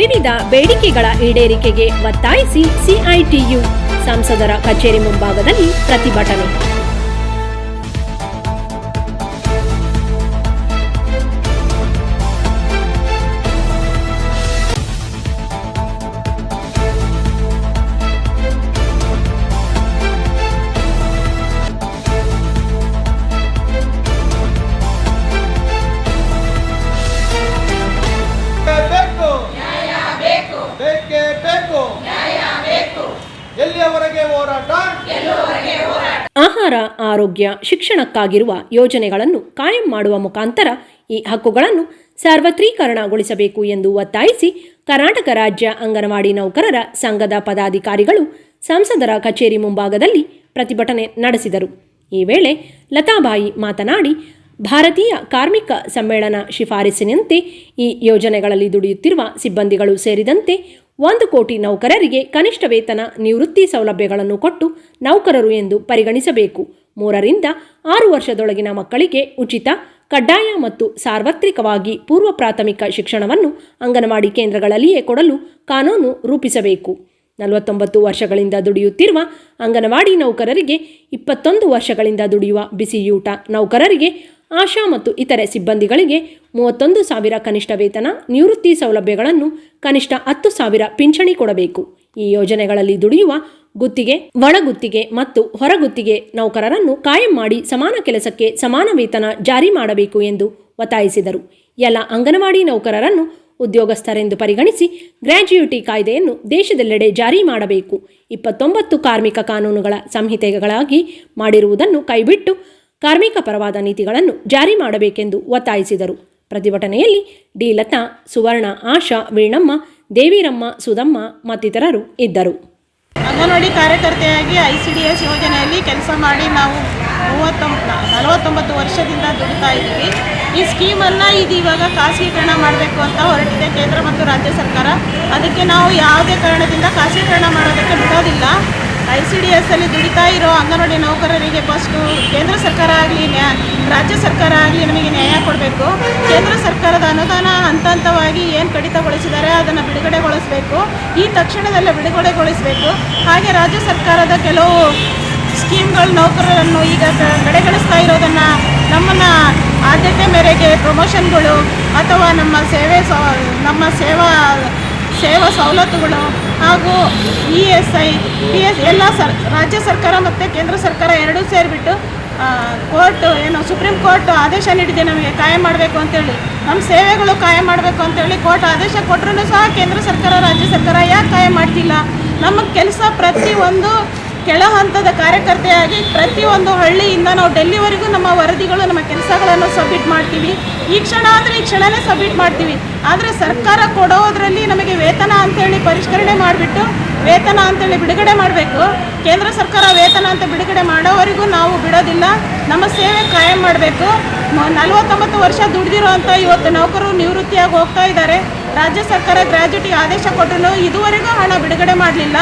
ವಿವಿಧ ಬೇಡಿಕೆಗಳ ಈಡೇರಿಕೆಗೆ ಒತ್ತಾಯಿಸಿ ಸಿಐಟಿಯು ಸಂಸದರ ಕಚೇರಿ ಮುಂಭಾಗದಲ್ಲಿ ಪ್ರತಿಭಟನೆ ಹೋರಾಟ. ಆಹಾರ ಆರೋಗ್ಯ ಶಿಕ್ಷಣಕ್ಕಾಗಿರುವ ಯೋಜನೆಗಳನ್ನು ಕಾಯಂ ಮಾಡುವ ಮುಖಾಂತರ ಈ ಹಕ್ಕುಗಳನ್ನು ಸಾರ್ವತ್ರೀಕರಣಗೊಳಿಸಬೇಕು ಎಂದು ಒತ್ತಾಯಿಸಿ ಕರ್ನಾಟಕ ರಾಜ್ಯ ಅಂಗನವಾಡಿ ನೌಕರರ ಸಂಘದ ಪದಾಧಿಕಾರಿಗಳು ಸಂಸದರ ಕಚೇರಿ ಮುಂಭಾಗದಲ್ಲಿ ಪ್ರತಿಭಟನೆ ನಡೆಸಿದರು. ಈ ವೇಳೆ ಲತಾಬಾಯಿ ಮಾತನಾಡಿ ಭಾರತೀಯ ಕಾರ್ಮಿಕ ಸಮ್ಮೇಳನ ಶಿಫಾರಸಿನಂತೆ ಈ ಯೋಜನೆಗಳಲ್ಲಿ ದುಡಿಯುತ್ತಿರುವ ಸಿಬ್ಬಂದಿಗಳು ಸೇರಿದಂತೆ ಒಂದು ಕೋಟಿ ನೌಕರರಿಗೆ ಕನಿಷ್ಠ ವೇತನ, ನಿವೃತ್ತಿ ಸೌಲಭ್ಯಗಳನ್ನು ಕೊಟ್ಟು ನೌಕರರು ಎಂದು ಪರಿಗಣಿಸಬೇಕು. ಮೂರರಿಂದ ಆರು ವರ್ಷದೊಳಗಿನ ಮಕ್ಕಳಿಗೆ ಉಚಿತ, ಕಡ್ಡಾಯ ಮತ್ತು ಸಾರ್ವತ್ರಿಕವಾಗಿ ಪೂರ್ವ ಪ್ರಾಥಮಿಕ ಶಿಕ್ಷಣವನ್ನು ಅಂಗನವಾಡಿ ಕೇಂದ್ರಗಳಲ್ಲಿಯೇ ಕೊಡಲು ಕಾನೂನು ರೂಪಿಸಬೇಕು. ನಲವತ್ತೊಂಬತ್ತು ವರ್ಷಗಳಿಂದ ದುಡಿಯುತ್ತಿರುವ ಅಂಗನವಾಡಿ ನೌಕರರಿಗೆ ಇಪ್ಪತ್ತೊಂದು ವರ್ಷಗಳಿಂದ ದುಡಿಯುವ ಬಿಸಿಯೂಟ ನೌಕರರಿಗೆ ಆಶಾ ಮತ್ತು ಇತರೆ ಸಿಬ್ಬಂದಿಗಳಿಗೆ ಮೂವತ್ತೊಂದು ಸಾವಿರ ಕನಿಷ್ಠ ವೇತನ, ನಿವೃತ್ತಿ ಸೌಲಭ್ಯಗಳನ್ನು ಕನಿಷ್ಠ ಹತ್ತು ಸಾವಿರ ಪಿಂಚಣಿ ಕೊಡಬೇಕು. ಈ ಯೋಜನೆಗಳಲ್ಲಿ ದುಡಿಯುವ ಗುತ್ತಿಗೆ, ಒಳಗುತ್ತಿಗೆ ಮತ್ತು ಹೊರಗುತ್ತಿಗೆ ನೌಕರರನ್ನು ಕಾಯಂ ಮಾಡಿ ಸಮಾನ ಕೆಲಸಕ್ಕೆ ಸಮಾನ ವೇತನ ಜಾರಿ ಮಾಡಬೇಕು ಎಂದು ಒತ್ತಾಯಿಸಿದರು. ಎಲ್ಲ ಅಂಗನವಾಡಿ ನೌಕರರನ್ನು ಉದ್ಯೋಗಸ್ಥರೆಂದು ಪರಿಗಣಿಸಿ ಗ್ರ್ಯಾಜ್ಯುಯಿಟಿ ಕಾಯ್ದೆಯನ್ನು ದೇಶದೆಲ್ಲೆಡೆ ಜಾರಿ ಮಾಡಬೇಕು. ಇಪ್ಪತ್ತೊಂಬತ್ತು ಕಾರ್ಮಿಕ ಕಾನೂನುಗಳ ಸಂಹಿತೆಗಳಾಗಿ ಮಾಡಿರುವುದನ್ನು ಕೈಬಿಟ್ಟು ಕಾರ್ಮಿಕ ಪರವಾದ ನೀತಿಗಳನ್ನು ಜಾರಿ ಮಾಡಬೇಕೆಂದು ಒತ್ತಾಯಿಸಿದರು. ಪ್ರತಿಭಟನೆಯಲ್ಲಿ ಡಿ. ಲತಾ, ಸುವರ್ಣ, ಆಶಾ, ವೀಣಮ್ಮ, ದೇವಿರಮ್ಮ, ಸುಧಮ್ಮ ಮತ್ತಿತರರು ಇದ್ದರು. ಅಂಗನವಾಡಿ ಕಾರ್ಯಕರ್ತೆಯಾಗಿ ಐ ಸಿ ಡಿ ಎಸ್ ಯೋಜನೆಯಲ್ಲಿ ಕೆಲಸ ಮಾಡಿ ನಾವು ಮೂವತ್ತೊಂಬ, ನಲವತ್ತೊಂಬತ್ತು ವರ್ಷದಿಂದ ದುಡಿತಾ ಇದ್ದೀವಿ. ಈ ಸ್ಕೀಮನ್ನು ಇದು ಇವಾಗ ಖಾಸಗೀಕರಣ ಮಾಡಬೇಕು ಅಂತ ಹೊರಟಿದೆ ಕೇಂದ್ರ ಮತ್ತು ರಾಜ್ಯ ಸರ್ಕಾರ. ಅದಕ್ಕೆ ನಾವು ಯಾವುದೇ ಕಾರಣದಿಂದ ಖಾಸಗೀಕರಣ ಮಾಡೋದಕ್ಕೆ ಬಿಡೋದಿಲ್ಲ. ಐ ಸಿ ಡಿ ಎಸ್ಸಲ್ಲಿ ದುಡಿತಾ ಇರೋ ಅಂಗನವಾಡಿ ನೌಕರರಿಗೆ ಫಸ್ಟು ಕೇಂದ್ರ ಸರ್ಕಾರ ಆಗಲಿ, ನ್ಯಾ, ರಾಜ್ಯ ಸರ್ಕಾರ ಆಗಲಿ ನಮಗೆ ನ್ಯಾಯ ಕೊಡಬೇಕು. ಕೇಂದ್ರ ಸರ್ಕಾರದ ಅನುದಾನ ಹಂತ ಹಂತವಾಗಿ ಏನು ಕಡಿತಗೊಳಿಸಿದ್ದಾರೆ ಅದನ್ನು ಬಿಡುಗಡೆಗೊಳಿಸಬೇಕು. ಈ ತಕ್ಷಣದಲ್ಲೇ ಬಿಡುಗಡೆಗೊಳಿಸಬೇಕು. ಹಾಗೆ ರಾಜ್ಯ ಸರ್ಕಾರದ ಕೆಲವು ಸ್ಕೀಮ್ಗಳು ನೌಕರರನ್ನು ಈಗ ಕಡೆಗಣಿಸ್ತಾ ಇರೋದನ್ನು ನಮ್ಮನ್ನು ಆದ್ಯತೆ ಮೇರೆಗೆ ಪ್ರಮೋಷನ್ಗಳು ಅಥವಾ ನಮ್ಮ ಸೇವೆ, ನಮ್ಮ ಸೇವಾ ಸೇವಾ ಸವಲತ್ತುಗಳು ಹಾಗೂ E S I, P S ಎಲ್ಲ ಸರ್, ರಾಜ್ಯ ಸರ್ಕಾರ ಮತ್ತು ಕೇಂದ್ರ ಸರ್ಕಾರ ಎರಡೂ ಸೇರಿಬಿಟ್ಟು ಕೋರ್ಟ್ ಏನು ಸುಪ್ರೀಂ ಕೋರ್ಟ್ ಆದೇಶ ನೀಡಿದೆ ನಮಗೆ ಕಾಯಂ ಮಾಡಬೇಕು ಅಂತೇಳಿ. ನಮ್ಮ ಸೇವೆಗಳು ಕಾಯಂ ಮಾಡಬೇಕು ಅಂತೇಳಿ ಕೋರ್ಟ್ ಆದೇಶ ಕೊಟ್ಟರೂ ಸಹ ಕೇಂದ್ರ ಸರ್ಕಾರ, ರಾಜ್ಯ ಸರ್ಕಾರ ಯಾಕೆ ಕಾಯಂ ಮಾಡ್ತಿಲ್ಲ? ನಮ್ಮ ಕೆಲಸ ಪ್ರತಿಯೊಂದು ಕೆಳ ಹಂತದ ಕಾರ್ಯಕರ್ತೆಯಾಗಿ ಪ್ರತಿಯೊಂದು ಹಳ್ಳಿಯಿಂದ ನಾವು ಡೆಲ್ಲಿವರೆಗೂ ನಮ್ಮ ವರದಿಗಳು ಕೆಲಸಗಳನ್ನು ಸಬ್ಮಿಟ್ ಮಾಡ್ತೀವಿ. ಈ ಕ್ಷಣ ಅಂದರೆ ಈ ಕ್ಷಣನೇ ಸಬ್ಮಿಟ್ ಮಾಡ್ತೀವಿ. ಆದರೆ ಸರ್ಕಾರ ಕೊಡೋದ್ರಲ್ಲಿ ನಮಗೆ ವೇತನ ಅಂತೇಳಿ ಪರಿಷ್ಕರಣೆ ಮಾಡಿಬಿಟ್ಟು ವೇತನ ಅಂತೇಳಿ ಬಿಡುಗಡೆ ಮಾಡಬೇಕು. ಕೇಂದ್ರ ಸರ್ಕಾರ ವೇತನ ಅಂತ ಬಿಡುಗಡೆ ಮಾಡೋವರೆಗೂ ನಾವು ಬಿಡೋದಿಲ್ಲ. ನಮ್ಮ ಸೇವೆ ಕಾಯಂ ಮಾಡಬೇಕು. ನಲವತ್ತೊಂಬತ್ತು ವರ್ಷ ದುಡಿದಿರುವಂಥ ಇವತ್ತು ನೌಕರರು ನಿವೃತ್ತಿಯಾಗಿ ಹೋಗ್ತಾ ಇದ್ದಾರೆ. ರಾಜ್ಯ ಸರ್ಕಾರ ಗ್ರ್ಯಾಜುಟಿ ಆದೇಶ ಕೊಟ್ಟರು. ಇದುವರೆಗೂ ಹಣ ಬಿಡುಗಡೆ ಮಾಡಲಿಲ್ಲ.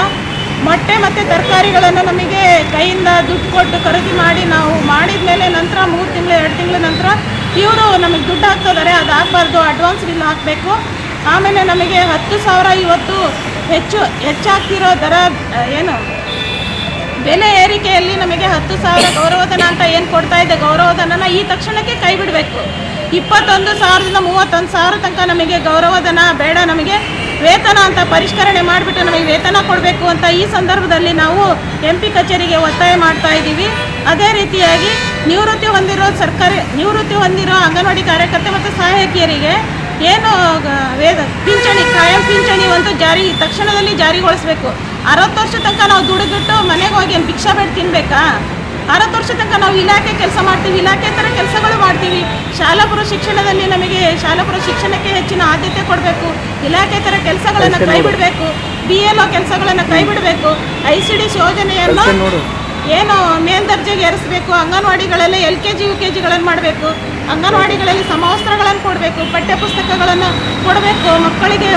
ಮೊಟ್ಟೆ ಮತ್ತು ತರಕಾರಿಗಳನ್ನು ನಮಗೆ ಕೈಯಿಂದ ದುಡ್ಡು ಕೊಟ್ಟು ಖರೀದಿ ಮಾಡಿ ನಾವು ಮಾಡಿದ ಮೇಲೆ ನಂತರ ಮೂರು ತಿಂಗಳು, ಎರಡು ತಿಂಗಳ ನಂತರ ಇವರು ನಮಗೆ ದುಡ್ಡು ಹಾಕ್ತಿದ್ದಾರೆ. ಅದು ಹಾಕ್ಬಾರ್ದು ಅಡ್ವಾನ್ಸ್ ಬಿಲ್ ಹಾಕಬೇಕು. ಆಮೇಲೆ ನಮಗೆ ಹತ್ತು ಸಾವಿರ ಇವತ್ತು ಹೆಚ್ಚು, ಹೆಚ್ಚಾಗ್ತಿರೋ ದರ ಏನು? ಬೆಲೆ ಏರಿಕೆಯಲ್ಲಿ ನಮಗೆ ಹತ್ತು ಸಾವಿರ ಗೌರವಧನ ಅಂತ ಏನು ಕೊಡ್ತಾ ಇದೆ? ಗೌರವಧನನ ಈ ತಕ್ಷಣಕ್ಕೆ ಕೈ ಬಿಡಬೇಕು. ಇಪ್ಪತ್ತೊಂದು ಸಾವಿರದಿಂದ ಮೂವತ್ತೊಂದು ಸಾವಿರ ತನಕ ನಮಗೆ ಗೌರವಧನ ಬೇಡ ನಮಗೆ. ವೇತನ ಅಂತ ಪರಿಷ್ಕರಣೆ ಮಾಡಿಬಿಟ್ಟು ನಮಗೆ ವೇತನ ಕೊಡಬೇಕು ಅಂತ ಈ ಸಂದರ್ಭದಲ್ಲಿ ನಾವು ಎಂ ಪಿ ಕಚೇರಿಗೆ ಒತ್ತಾಯ ಮಾಡ್ತಾ ಇದ್ದೀವಿ. ಅದೇ ರೀತಿಯಾಗಿ ನಿವೃತ್ತಿ ಹೊಂದಿರೋ ಸರ್ಕಾರಿ, ನಿವೃತ್ತಿ ಹೊಂದಿರೋ ಅಂಗನವಾಡಿ ಕಾರ್ಯಕರ್ತೆ ಮತ್ತು ಸಹಾಯಕಿಯರಿಗೆ ಏನು ವೇದ, ಪಿಂಚಣಿ, ಕಾಯಂ ಪಿಂಚಣಿ ಒಂದು ಜಾರಿ, ತಕ್ಷಣದಲ್ಲಿ ಜಾರಿಗೊಳಿಸಬೇಕು. ಅರವತ್ತು ವರ್ಷ ತನಕ ನಾವು ದುಡಿದ್ಬಿಟ್ಟು ಮನೆಗೆ ಹೋಗಿ ಏನು ಭಿಕ್ಷಾ ಬೇಡ ತಿನ್ಬೇಕಾ? ಅರವತ್ತು ವರ್ಷ ತನಕ ನಾವು ಇಲಾಖೆ ಕೆಲಸ ಮಾಡ್ತೀವಿ ಇಲಾಖೆ ಥರ ಕೆಲಸಗಳು ಮಾಡ್ತೀವಿ. ಶಾಲಾಪುರ ಶಿಕ್ಷಣದಲ್ಲಿ ನಮಗೆ ಶಾಲಾಪುರ ಶಿಕ್ಷಣಕ್ಕೆ ಹೆಚ್ಚಿನ ಆದ್ಯತೆ ಕೊಡಬೇಕು. ಇಲಾಖೆ ಥರ ಕೆಲಸಗಳನ್ನು ಕೈ ಬಿಡಬೇಕು ಬಿ ಎಲ್ ಒ ಕೆಲಸಗಳನ್ನು ಕೈ ಬಿಡಬೇಕು ಐ ಸಿ ಡಿ ಯೋಜನೆಯನ್ನು ಏನು ಮೇಲ್ದರ್ಜೆಗೆ ಏರಿಸಬೇಕು? ಅಂಗನವಾಡಿಗಳಲ್ಲಿ L K G, U K ಜಿಗಳನ್ನು ಮಾಡಬೇಕು. ಅಂಗನವಾಡಿಗಳಲ್ಲಿ ಸಮವಸ್ತ್ರಗಳನ್ನು ಕೊಡಬೇಕು ಪಠ್ಯ ಪುಸ್ತಕಗಳನ್ನು ಕೊಡಬೇಕು, ಮಕ್ಕಳಿಗೆ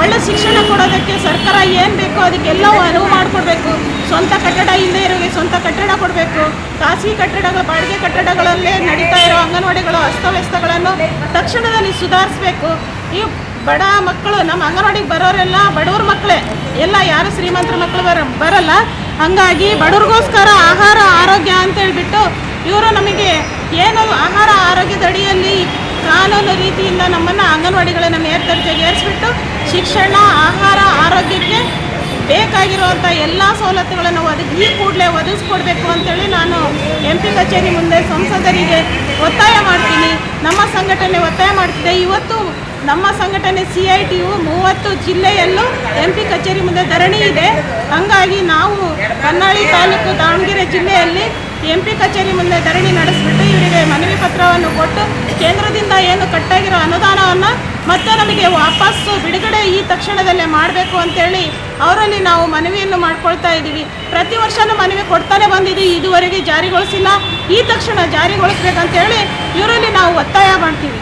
ಒಳ್ಳೆ ಶಿಕ್ಷಣ ಕೊಡೋದಕ್ಕೆ ಸರ್ಕಾರ ಏನು ಬೇಕೋ ಅದಕ್ಕೆಲ್ಲವೂ ಅನುವು ಮಾಡಿಕೊಡ್ಬೇಕು. ಸ್ವಂತ ಕಟ್ಟಡ ಇಲ್ಲದೆ ಇರೋರಿಗೆ ಸ್ವಂತ ಕಟ್ಟಡ ಕೊಡಬೇಕು. ಖಾಸಗಿ ಕಟ್ಟಡಗಳು, ಬಾಡಿಗೆ ಕಟ್ಟಡಗಳಲ್ಲೇ ನಡೀತಾ ಇರೋ ಅಂಗನವಾಡಿಗಳು ಅಸ್ತವ್ಯಸ್ತಗಳನ್ನು ತಕ್ಷಣದಲ್ಲಿ ಸುಧಾರಿಸಬೇಕು. ಈ ಬಡ ಮಕ್ಕಳು, ನಮ್ಮ ಅಂಗನವಾಡಿಗೆ ಬರೋರೆಲ್ಲ ಬಡವ್ರ ಮಕ್ಕಳೇ. ಎಲ್ಲ ಯಾರು ಶ್ರೀಮಂತರ ಮಕ್ಕಳು ಬರ, ಬರಲ್ಲ. ಹಾಗಾಗಿ ಬಡವ್ರಿಗೋಸ್ಕರ ಆಹಾರ ಆರೋಗ್ಯ ಅಂತ ಹೇಳ್ಬಿಟ್ಟು ಇವರು ನಮಗೆ ಏನು ಆಹಾರ ಆರೋಗ್ಯದ ಅಡಿಯಲ್ಲಿ ಕಾನೂನು ರೀತಿಯಿಂದ ನಮ್ಮನ್ನು ಅಂಗನವಾಡಿಗಳನ್ನು ಮೇಲ್ದರ್ಜೆಗೆ ಏರಿಸ್ಬಿಟ್ಟು ಶಿಕ್ಷಣ, ಆಹಾರ, ಆರೋಗ್ಯಕ್ಕೆ ಬೇಕಾಗಿರುವಂಥ ಎಲ್ಲ ಸವಲತ್ತುಗಳನ್ನು ಒದಗಿ ಈ ಕೂಡಲೇ ಒದಗಿಸ್ಕೊಡ್ಬೇಕು ಅಂತೇಳಿ ನಾನು ಎಂ ಪಿ ಕಚೇರಿ ಮುಂದೆ ಸಂಸದರಿಗೆ ಒತ್ತಾಯ ಮಾಡ್ತೀನಿ. ನಮ್ಮ ಸಂಘಟನೆ ಒತ್ತಾಯ ಮಾಡ್ತಿದೆ. ಇವತ್ತು ನಮ್ಮ ಸಂಘಟನೆ ಸಿ ಐ ಟಿ ಯು ಮೂವತ್ತು ಜಿಲ್ಲೆಯಲ್ಲೂ ಎಂ ಪಿ ಕಚೇರಿ ಮುಂದೆ ಧರಣಿ ಇದೆ. ಹಾಗಾಗಿ ನಾವು ಹೊನ್ನಾಳಿ ತಾಲೂಕು ದಾವಣಗೆರೆ ಜಿಲ್ಲೆಯಲ್ಲಿ ಎಂ ಪಿ ಕಚೇರಿ ಮುಂದೆ ಧರಣಿ ನಡೆಸಿಬಿಟ್ಟು ಇವರಿಗೆ ಮನವಿ ಪತ್ರವನ್ನು ಕೊಟ್ಟು ಕೇಂದ್ರದಿಂದ ಏನು ಕಟ್ಟಾಗಿರೋ ಅನುದಾನವನ್ನು ಮತ್ತೆ ನಮಗೆ ವಾಪಸ್ಸು ಬಿಡುಗಡೆ ಈ ತಕ್ಷಣದಲ್ಲೇ ಮಾಡಬೇಕು ಅಂತೇಳಿ ಅವರಲ್ಲಿ ನಾವು ಮನವಿಯನ್ನು ಮಾಡ್ಕೊಳ್ತಾ ಇದ್ದೀವಿ. ಪ್ರತಿ ವರ್ಷನೂ ಮನವಿ ಕೊಡ್ತಾನೆ ಬಂದಿದ್ದೀವಿ ಇದುವರೆಗೆ ಜಾರಿಗೊಳಿಸಿಲ್ಲ. ಈ ತಕ್ಷಣ ಜಾರಿಗೊಳಿಸ್ಬೇಕಂತೇಳಿ ಇವರಲ್ಲಿ ನಾವು ಒತ್ತಾಯ ಮಾಡ್ತೀವಿ.